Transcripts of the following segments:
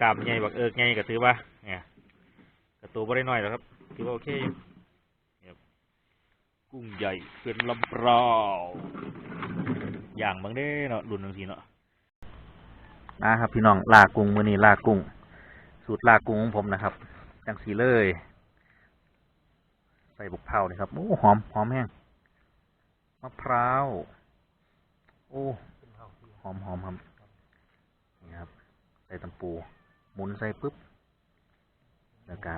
ก้ามใหญ่บักเอิกใหญ่ก็ถือว่าเนี่ยกระตัวบ่ได้น้อยแล้วครับถือว่าโอเคอยู่ครับกุ้งใหญ่เป็นลำเปล่าอย่างบางเด้เนาะรุ่นจังซีเนาะนะครับ พี่น้องลากุ้งมือนี้ลากุ้ง สูตรลากุ้งของผมนะครับจังสีเลยใส่บุกเผาเลยครับโอ้หอมหอมแห้งมะพร้าวโอ้หอมหอมครับนี่ครับใส่ตำปู หมุนใส่ปุ๊บ แล้วก็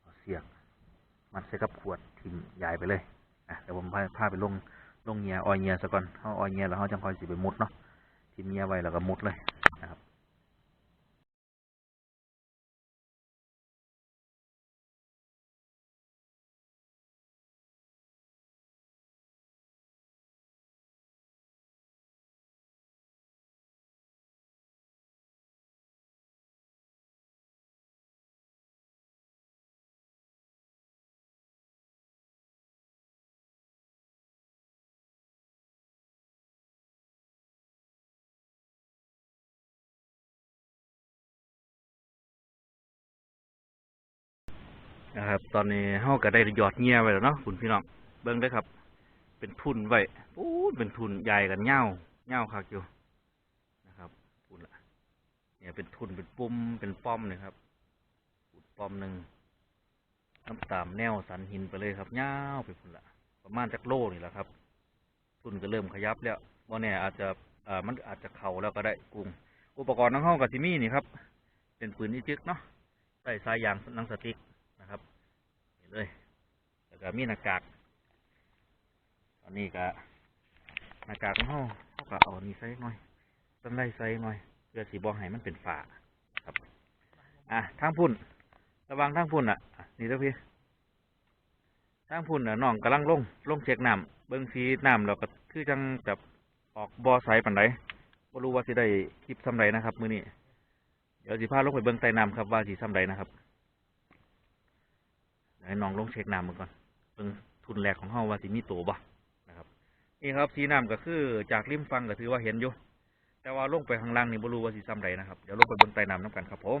เอาเสียกมัดใส่กับขวดทิ้งยายไปเลยอะเดี๋ยวผมพาพาไปลงลงเงียออยเงียซะก่อนเขาออยเงียแล้วเขาจังคอยสิไปมุดเนาะทิ้งเงียไว้แล้วก็มุดเลย นะครับ ตอนนี้เฮาก็ได้หยอดเงี้ยไว้แล้วเนาะคุณพี่น้องเบิ่งเด้ครับ เป็นทุนไว้โอ้ยเป็นทุนใหญ่กันเง่าเง่าคักอยู่นะครับพูดละเนี่ยเป็นทุนเป็นปุ่มเป็นป้อมเลยครับปูดป้อมหนึ่งน้ำตามแนวสันหินไปเลยครับเง่าวไปพุ่นละประมาณจักโลนี่แหละครับ ทุนก็เริ่มขยับแล้วว่าเนี่ยอาจจะอ่ามันอาจจะเข่าแล้วก็ได้กุ้งอุปกรณ์น้องห้องกับซิมี่นี่ครับ เป็นปืนอีจึกเนาะใส่สายยางนังสติ๊ก เลย แล้วก็มีหน้ากากอันนี้ก็หน้ากากของเขาเขาก็เอาอันนี้ใส่หน่อยต้นไล่ใส่หน่อยเพื่อสีบอให้มันเป็นฝาครับ อะทางพุ่น ระวังทางพุ่นอะ นี่เด้อพี่ทางพุ่นอะน้องกำลังลงลงเช็คน้ำเบิ้งสีน้ำแล้วก็คือจังแบบออกบ่อใสปันไดบ่รู้ว่าสิได้คลิปซ้ำใดนะครับ มื้อนี้เดี๋ยวสิพาลงไปเบิ้งใต้น้ำครับว่าสิซ้ำใดนะครับ ให้น้องลงเช็คน้ำมือก่อนเพิ่งทุนแรกของเฮาว่าสิมีโตบ่นะครับ นี่ครับสีน้ำก็คือจากริมฟังก็ถือว่าเห็นอยู่แต่ว่าลงไปข้างล่างนี่บ่รู้ว่าสิซ้ำไรนะครับ เดี๋ยวลงไปบนใต้น้ำน้ำกันครับผม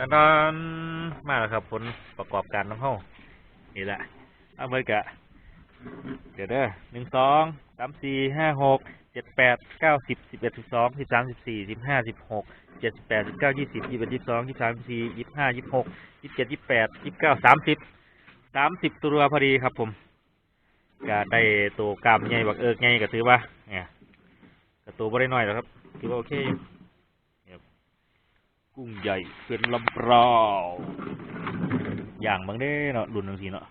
ดันนมาแล้วครับผลประกอบการของเฮานี่แหละเอาเมื่อกะ เดี๋ยวเด้อหนึ่งสองสามสี่ห้าหกเจ็ดแปดเก้าสิบสิบเอ็ดสิบสองสิบสามสิบสี่สิบห้าสิบหกเจ็ดสิบแปดสิบเก้ายี่สิบยี่สิบเอ็ดยี่สิบสองยี่สิบสามยี่สิบสี่ยี่สิบห้ายี่สิบหกยี่สิบเจ็ดยี่สิบแปดยี่สิบเก้าสามสิบสามสิบตัวพอดีครับ ผมก็ได้ตัวกามใหญ่บักเอิกใหญ่ก็ถือว่าเนี่ยกแต่ตัวบ่ได้น้อยแล้วครับถือว่าโอเคอยู่ กุ้งใหญ่เป็นลำปราอย่างบางเด้เนาะรุ่นจังซี่เนาะ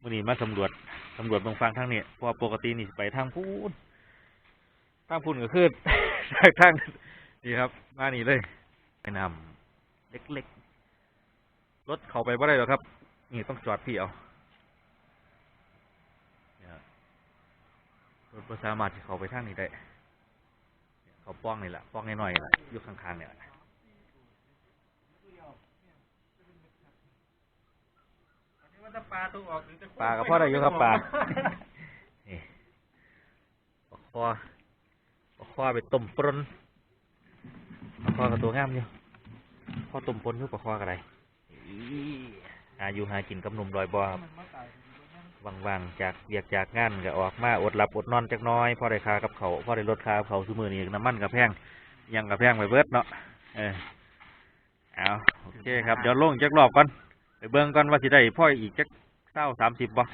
มื้อนี้มาสำรวจสำรวจบางฟังทางเนี้เพราะปกตินี่ไปทางพูนทางพูนก็คือทางนี่ครับ มานี่เลยไปนำเล็กๆรถเข้าไปบ่ได้หรอครับ นี่ต้องจอดพี่เอารับรถบ่สามารถที่เข้าไปทางนี้ได้เนี่ยเขาป้องนี่แหละป้องน้อยๆนี่แหละอยู่ข้างๆเนี่ย แหละปลากับพ่อได้อยู่ครับปลานี่ปลาคอปลาคอไปต้มปรนปลาคอกับตัวงามอยู่พอต้มปนอยู่ปลาคอกับอะไรหาอยู่หากินกับหนุ่มลอยบอครับว่างๆจากเบียกจากงานก็ออกมาอดหลับอดนอนจักหน้อยพอได้คากับเขาวพอได้ลดคากับเขาวซุมือนี่น้ำมันกับแพงหยังกับแพงไปเบิดเนาะเออเอาโอเคครับเดี๋ยวลงจักรอบก่อนไป เบิ่งก่อนว่าสิได้พ่ออีกจักเศร้าสามสิบบ่